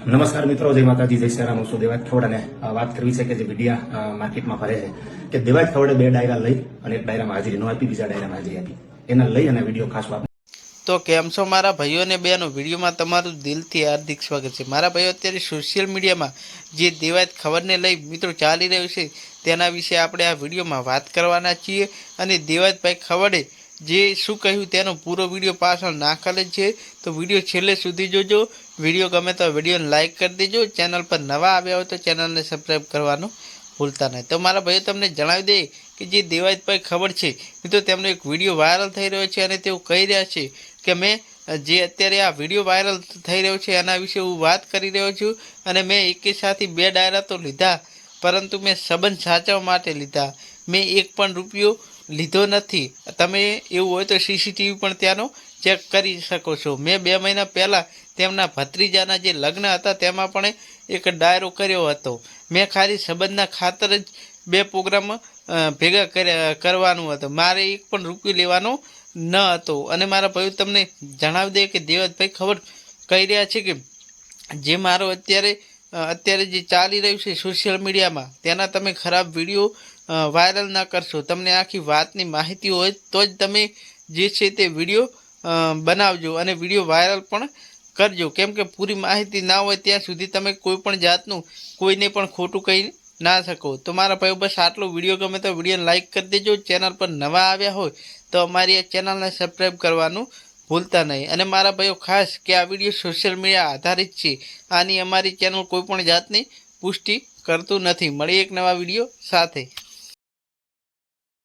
નમસ્કાર મિત્રો, જય માતાજી, જય શ્રી રામ. હું દેવાજ ખવડાને વાત કરવી છે કે જે મીડિયા માર્કેટમાં ફરે છે કે દેવાજ ખવડે બે ડાયરા લઈ અને એક ડાયરામાં હાજરી. ન આપી, બીજા ડાયરામાં હાજરી આપી. એના લઈ અને વીડિયો ખાસ વાત તો કેમ છો મારા ભાઈઓ અને બહેનો વિડીયોમાં તમારું દિલથી હાર્દિક સ્વાગત છે. મારા ભાઈઓ, અત્યારે સોશિયલ મીડિયામાં જે દેવાયત ખબરને લઈ મિત્રો ચાલી રહ્યું છે, તેના વિશે આપણે આ વિડીયોમાં વાત કરવાના છીએ. અને દેવાજભાઈ ખવડે જે શું કહ્યું તેનો પૂરો વીડિયો પાછળ નાખેલ છે, તો વીડિયો છેલ્લે સુધી જોજો. વીડિયો ગમે તો વિડીયોને લાઇક કરી દેજો. ચેનલ પર નવા આવ્યા હોય તો ચેનલને સબસ્ક્રાઈબ કરવાનું ભૂલતા નહીં. તો મારા ભાઈઓ તમને જણાવી દે કે જે દેવાજભાઈ ખબર છે મિત્રો તેમનો એક વીડિયો વાયરલ થઈ રહ્યો છે અને તેઓ કહી રહ્યા છે કે મેં જે અત્યારે આ વીડિયો વાયરલ થઈ રહ્યો છે એના વિશે હું વાત કરી રહ્યો છું અને મેં એકે સાથે બે ડાયરા તો લીધા, પરંતુ મેં સંબંધ સાચવવા માટે લીધા. મેં એક પણ રૂપિયો લીધો નથી. તમે એવું હોય તો સીસીટીવી પણ ત્યાંનો ચેક કરી શકો છો. મેં બે મહિના પહેલાં તેમના ભત્રીજાના જે લગ્ન હતા, તેમાં પણ એક ડાયરો કર્યો હતો. મેં ખાલી સંબંધના ખાતર જ બે પ્રોગ્રામ ભેગા કરવાનું હતું. મારે એક પણ રૂપિયો લેવાનો ન હતો. અને મારા ભાઈ તમને જણાવી દે કે દેવતભાઈ ખબર કહી રહ્યા છે કે જે મારો અત્યારે અત્યારે જે ચાલી રહ્યું છે સોશિયલ મીડિયામાં તેના તમે ખરાબ વીડિયો વાયરલ ના કરશો. તમને આખી વાતની માહિતી હોય તો જ તમે જે છે તે વીડિયો બનાવજો અને વીડિયો વાયરલ પણ કરજો. કેમ કે પૂરી માહિતી ના હોય ત્યાં સુધી તમે કોઈ પણ જાતનું, કોઈને પણ ખોટું કહી ના શકો. તો મારા ભાઈઓ, બસ આટલો વીડિયો ગમે તો વિડીયોને લાઇક કરી દેજો. ચેનલ પર નવા આવ્યા હોય તો અમારી આ ચેનલને સબસ્ક્રાઈબ કરવાનું ભૂલતા નહીં. અને મારા ભાઈઓ, ખાસ કે આ વીડિયો સોશિયલ મીડિયા આધારિત છે, આની અમારી ચેનલ કોઈ પણ જાતની પુષ્ટિ કરતું નથી. મળી એક નવા વીડિયો સાથે.